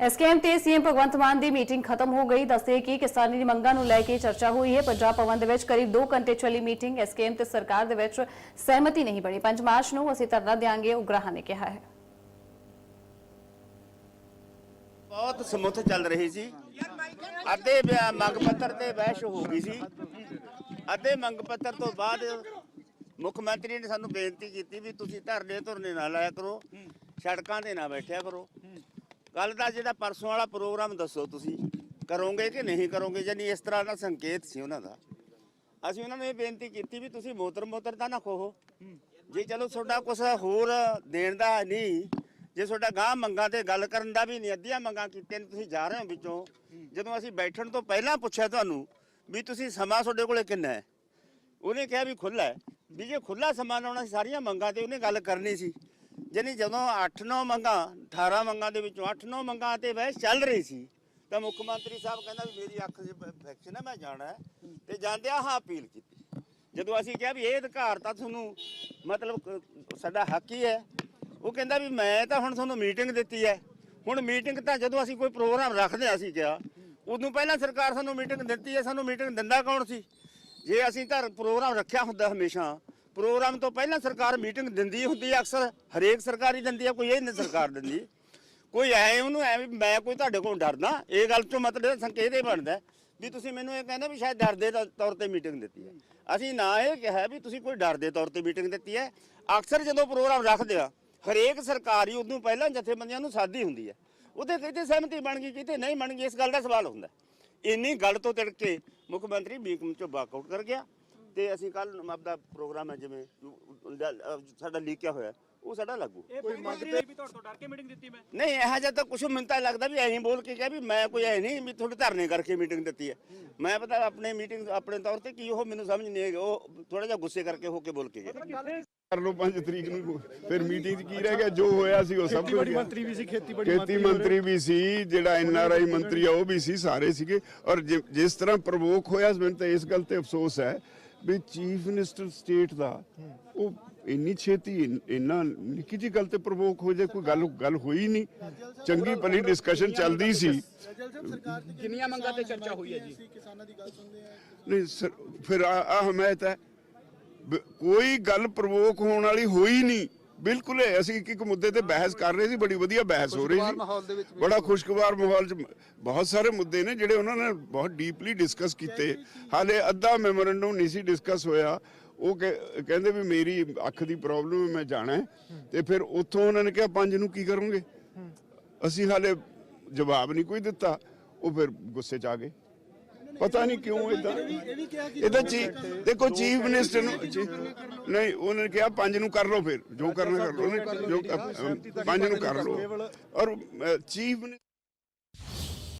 SKM ਤੇ CM Bhagwant Mann ਦੀ meeting ਖਤਮ ਹੋ ਗਈ। ਦੱਸਦੇ ਕਿ ਕਿਸਾਨੀ ਦੀ ਮੰਗਾਂ ਨੂੰ ਲੈ ਕੇ ਚਰਚਾ ਹੋਈ ਹੈ। ਪੰਜਾਬ ਭਵਨ ਦੇ ਵਿੱਚ ਕਰੀਬ 2 ਘੰਟੇ ਚੱਲੀ ਮੀਟਿੰਗ ਐਸਕੇਐਮ ਤੇ ਸਰਕਾਰ ਦੇ ਵਿੱਚ ਸਹਿਮਤੀ ਨਹੀਂ ਬਣੀ। 5 ਮਾਰਚ ਨੂੰ ਅਸੀਂ ਧਰਨਾ ਦੇਾਂਗੇ ਉਗਰਾਹਾਂ ਨੇ ਕਿਹਾ ਹੈ। ਬਹੁਤ ਸਮੁੱਥ ਚੱਲ ਰਹੀ ਸੀ। ਅੱਧੇ ਮੰਗ ਪੱਤਰ ਤੇ ਬਹਿਸ ਹੋ ਗਈ ਸੀ। ਅੱਧੇ ਮੰਗ ਪੱਤਰ ਤੋਂ ਬਾਅਦ ਮੁੱਖ ਮੰਤਰੀ ਨੇ ਸਾਨੂੰ ਬੇਨਤੀ ਕੀਤੀ ਵੀ ਤੁਸੀਂ ਧਰਨੇ ਧੁਰਨੇ ਨਾ ਲਾਇਆ ਕਰੋ। ਸੜਕਾਂ ਤੇ ਨਾ ਬੈਠਿਆ ਕਰੋ। ਕੱਲ ਦਾ ਜਿਹੜਾ ਪਰਸੋਂ ਵਾਲਾ ਪ੍ਰੋਗਰਾਮ ਦੱਸੋ ਤੁਸੀਂ। ਕਰੋਗੇ ਕਿ ਨਹੀਂ ਕਰੋਗੇ? ਜਾਨੀ ਇਸ ਤਰ੍ਹਾਂ ਦਾ ਸੰਕੇਤ ਸੀ ਉਹਨਾਂ ਦਾ। ਅਸੀਂ ਉਹਨਾਂ ਨੂੰ ਇਹ ਬੇਨਤੀ ਕੀਤੀ ਵੀ ਤੁਸੀਂ ਮੋਤਰ ਮੋਤਰ ਤਾਂ ਨਾ ਖੋਹੋ। ਜੇ ਚਲੋ ਤੁਹਾਡਾ ਕੁਛ ਹੋਰ ਦੇਣ ਦਾ ਨਹੀਂ, ਜੇ ਤੁਹਾਡਾ ਗਾਂ ਮੰਗਾਂ ਤੇ ਗੱਲ ਕਰਨ ਦਾ ਵੀ ਨਹੀਂ, ਅੱਧੀਆਂ ਮੰਗਾਂ ਕੀਤੀਆਂ ਨੇ, ਤੁਸੀਂ ਜਾ ਰਹੇ ਹੋ ਵਿੱਚੋਂ। ਜਦੋਂ ਅਸੀਂ ਬੈਠਣ ਤੋਂ ਪਹਿਲਾਂ ਪੁੱਛਿਆ ਤੁਹਾਨੂੰ ਵੀ ਤੁਸੀਂ ਸਮਾਂ ਤੁਹਾਡੇ ਕੋਲੇ ਕਿੰਨਾ ਹੈ? ਉਹਨੇ ਕਿਹਾ ਵੀ ਖੁੱਲਾ ਹੈ। ਵੀ ਜੇ ਖੁੱਲਾ ਸਮਾਂ ਲਾਉਣਾ ਸੀ ਸਾਰੀਆਂ ਮੰਗਾਂ ਤੇ ਉਹਨੇ ਗੱਲ ਕਰਨੀ ਸੀ। ਜਾਨੀ ਜਦੋਂ 8-9 ਮੰਗਾਂ 18 ਮੰਗਾਂ ਦੇ ਵਿੱਚੋਂ 8-9 ਮੰਗਾਂ ਤੇ ਵੈਸ ਚੱਲ ਰਹੀ ਸੀ, ਤਾਂ ਮੁੱਖ ਮੰਤਰੀ ਸਾਹਿਬ ਕਹਿੰਦਾ ਵੀ ਮੇਰੀ ਅੱਖ 'ਚ ਇਨਫੈਕਸ਼ਨ ਹੈ ਮੈਂ ਜਾਣਾ ਹੈ। ਤੇ ਜਾਂਦਿਆਂ ਹਾਂ ਅਪੀਲ ਕੀਤੀ। ਜਦੋਂ ਅਸੀਂ ਕਿਹਾ ਵੀ ਇਹ ਅਧਿਕਾਰ ਤਾਂ ਤੁਹਾਨੂੰ ਮਤਲਬ ਸਾਡਾ ਹੱਕ ਹੀ ਹੈ, ਉਹ ਕਹਿੰਦਾ ਵੀ ਮੈਂ ਤਾਂ ਹੁਣ ਤੁਹਾਨੂੰ ਮੀਟਿੰਗ ਦਿੱਤੀ ਹੈ। ਹੁਣ ਮੀਟਿੰਗ ਤਾਂ ਜਦੋਂ ਅਸੀਂ ਕੋਈ ਪ੍ਰੋਗਰਾਮ ਰੱਖਦੇ ਹਾਂ, ਅਸੀਂ ਕਿਹਾ, ਉਦੋਂ ਪਹਿਲਾਂ ਸਰਕਾਰ ਸਾਨੂੰ ਮੀਟਿੰਗ ਦਿੱਤੀ ਹੈ, ਸਾਨੂੰ ਮੀਟਿੰਗ ਦਿੰਦਾ ਕੌਣ ਸੀ? ਜੇ ਅਸੀਂ ਤਾਂ ਪ੍ਰੋਗਰਾਮ ਰੱਖਿਆ ਹੁੰਦਾ ਹਮੇਸ਼ਾ ਪ੍ਰੋਗਰਾਮ ਤੋਂ ਪਹਿਲਾਂ ਸਰਕਾਰ ਮੀਟਿੰਗ ਦਿੰਦੀ ਹੁੰਦੀ ਹੈ ਅਕਸਰ ਹਰੇਕ ਸਰਕਾਰੀ ਦਿੰਦੀ ਹੈ ਕੋਈ ਇਹ ਨਹੀਂ ਸਰਕਾਰ ਦਿੰਦੀ। ਕੋਈ ਐ ਉਹਨੂੰ ਐ ਵੀ ਮੈਂ ਕੋਈ ਤੁਹਾਡੇ ਕੋਲ ਡਰਦਾ, ਇਹ ਗੱਲ ਤੋਂ ਮਤਲਬ ਸੰਕੇਤ ਇਹ ਬਣਦਾ ਵੀ ਤੁਸੀਂ ਮੈਨੂੰ ਇਹ ਕਹਿੰਦੇ ਵੀ ਸ਼ਾਇਦ ਡਰ ਦੇ ਤੌਰ ਤੇ ਮੀਟਿੰਗ ਦਿੱਤੀ ਹੈ। ਅਸੀਂ ਨਾ ਇਹ ਕਿਹਾ ਵੀ ਤੁਸੀਂ ਕੋਈ ਡਰ ਦੇ ਤੌਰ ਤੇ ਮੀਟਿੰਗ ਦਿੱਤੀ ਹੈ। ਅਕਸਰ ਜਦੋਂ ਪ੍ਰੋਗਰਾਮ ਰੱਖਦੇ ਆ, ਹਰੇਕ ਸਰਕਾਰੀ ਉਦੋਂ ਪਹਿਲਾਂ ਜਥੇਬੰਦੀਆਂ ਨੂੰ ਸਾਦੀ ਹੁੰਦੀ ਹੈ। ਉਹਦੇ ਕਿਤੇ ਸਹਿਮਤੀ ਬਣ ਗਈ, ਕਿਤੇ ਨਹੀਂ ਬਣ ਗਈ, ਇਸ ਗੱਲ ਦਾ ਸਵਾਲ ਹੁੰਦਾ। ਇੰਨੀ ਗੱਲ ਤੋਂ ਤਿੜਕ ਕੇ ਮੁੱਖ ਮੰਤਰੀ ਬੀਕਮ ਚੋਂ ਵਾਕਆਊਟ ਕਰ ਗਿਆ। ਤੇ ਅਸੀਂ ਕੱਲ ਆਪਦਾ ਪ੍ਰੋਗਰਾਮ ਹੈ ਜਿਵੇਂ ਸਾਡਾ ਲੀਕਿਆ ਹੋਇਆ ਉਹ ਸਾਡਾ ਲਾਗੂ। ਇਹ ਮੰਤਰੀ ਨੇ ਵੀ ਤੁਹਾਡੇ ਤੋਂ ਡਰ ਕੇ ਮੀਟਿੰਗ ਦਿੱਤੀ ਮੈਂ? ਨਹੀਂ ਇਹੋ ਜਿਹਾ ਤਾਂ ਕੁਛ ਮੈਨੂੰ ਤਾਂ ਲੱਗਦਾ ਵੀ ਐਂ ਬੋਲ ਕੇ ਕਿਹਾ ਵੀ ਮੈਂ ਕੋਈ ਐ ਨਹੀਂ ਵੀ ਤੁਹਾਡੇ ਧਰਨੇ ਕਰਕੇ ਮੀਟਿੰਗ ਦਿੱਤੀ ਹੈ। ਮੈਂ ਪਤਾ ਆਪਣੇ ਮੀਟਿੰਗ ਆਪਣੇ ਤੌਰ ਤੇ ਕੀ ਉਹ ਮੈਨੂੰ ਸਮਝ ਨਹੀਂ ਆਈ ਉਹ ਥੋੜਾ ਜਿਹਾ ਗੁੱਸੇ ਕਰਕੇ ਹੋ ਕੇ ਬੋਲ ਕੇ ਕਰ ਲਓ 5 ਤਰੀਕ ਨੂੰ ਫਿਰ ਮੀਟਿੰਗ 'ਚ ਕੀ ਰਹਿ ਗਿਆ ਜੋ ਹੋਇਆ ਸੀ ਉਹ ਸਭ ਕੁਝ ਖੇਤੀਬਾੜੀ ਮੰਤਰੀ ਵੀ ਸੀ ਖੇਤੀਬਾੜੀ ਖੇਤੀ ਮੰਤਰੀ ਵੀ ਸੀ ਜਿਹੜਾ ਐਨ ਆਰ ਆਈ ਮੰਤਰੀ ਆ ਉਹ ਵੀ ਸੀ ਸਾਰੇ ਸੀਗੇ। ਔਰ ਜਿਸ ਤਰ੍ਹਾਂ ਪ੍ਰਵੋਕ ਹੋਇਆ ਮੈਨੂੰ ਤਾਂ ਇਸ ਗੱਲ ਤੇ ਅਫਸੋਸ ਹੈ ਵੀ ਚੀਫ ਮਿਨਿਸਟਰ ਸਟੇਟ ਦਾ ਉਹ ਇੰਨੀ ਛੇਤੀ ਇਨ- ਨਿੱਕੀ ਜਿਹੀ ਗੱਲ ਤੇ ਪ੍ਰਵੋਕ ਹੋ ਜਾਏ ਕੋਈ ਗੱਲ ਗੱਲ ਹੋਈ ਨਹੀਂ। ਚੰਗੀ ਭਲੀ ਡਿਸਕਸ਼ਨ ਚੱਲਦੀ ਸੀ। ਕਿੰਨੀਆਂ ਮੰਗਾਂ ਤੇ ਚਰਚਾ ਹੋਈ ਹੈ ਜੀ। ਨਹੀਂ ਸਰ, ਫਿਰ ਆ ਆ ਹਮਾਇਤ ਹੈ। ਕੋਈ ਗੱਲ ਪ੍ਰਵੋਕ ਹੋਣ ਵਾਲੀ ਹੋਈ ਨਹੀਂ। ਬਿਲਕੁਲ ਇਹ ਅਸੀਂ ਇੱਕ ਇੱਕ ਮੁੱਦੇ ਤੇ ਬਹਿਸ ਕਰ ਰਹੇ ਸੀ ਬੜੀ ਵਧੀਆ ਬਹਿਸ ਹੋ ਰਹੀ ਸੀ। ਬੜਾ ਖੁਸ਼ਗਵਾਰ ਮਾਹੌਲ ਚ ਬਹੁਤ ਸਾਰੇ ਮੁੱਦੇ ਨੇ ਜਿਹੜੇ ਉਹਨਾਂ ਨੇ ਬਹੁਤ ਡੀਪਲੀ ਡਿਸਕਸ ਕੀਤੇ। ਹਾਲੇ ਅੱਧਾ ਮੈਮੋਰੈਂਡਮ ਨਹੀਂ ਸੀ ਡਿਸਕਸ ਹੋਇਆ। ਉਹ ਕਹਿ- ਕਹਿੰਦੇ ਵੀ ਮੇਰੀ ਅੱਖ ਦੀ ਪ੍ਰੋਬਲਮ ਹੈ ਮੈਂ ਜਾਣਾ ਹੈ। ਤੇ ਫਿਰ ਉੱਥੋਂ ਉਹਨਾਂ ਨੇ ਕਿਹਾ ਪੰਜ ਨੂੰ ਕੀ ਕਰੋਗੇ? ਅਸੀਂ ਹਾਲੇ ਜਵਾਬ ਨਹੀਂ ਕੋਈ ਦਿੱਤਾ। ਉਹ ਫਿਰ ਗੁੱਸੇ ਚ ਆ ਗਏ। ਪਤਾ ਨਹੀਂ ਕਿਉਂ ਇਦਾਂ ਇਹਦਾ ਚੀਫ ਦੇਖੋ ਚੀਫ ਮਿਨਿਸਟਰ ਨੂੰ ਨਹੀਂ ਉਹਨੇ ਕਿਹਾ ਪੰਜ ਨੂੰ ਕਰ ਲਓ ਫਿਰ ਜੋ ਕਰਨਾ ਕਰ ਲਓ ਪੰਜ ਨੂੰ ਕਰ ਲਓ। ਔਰ ਚੀਫ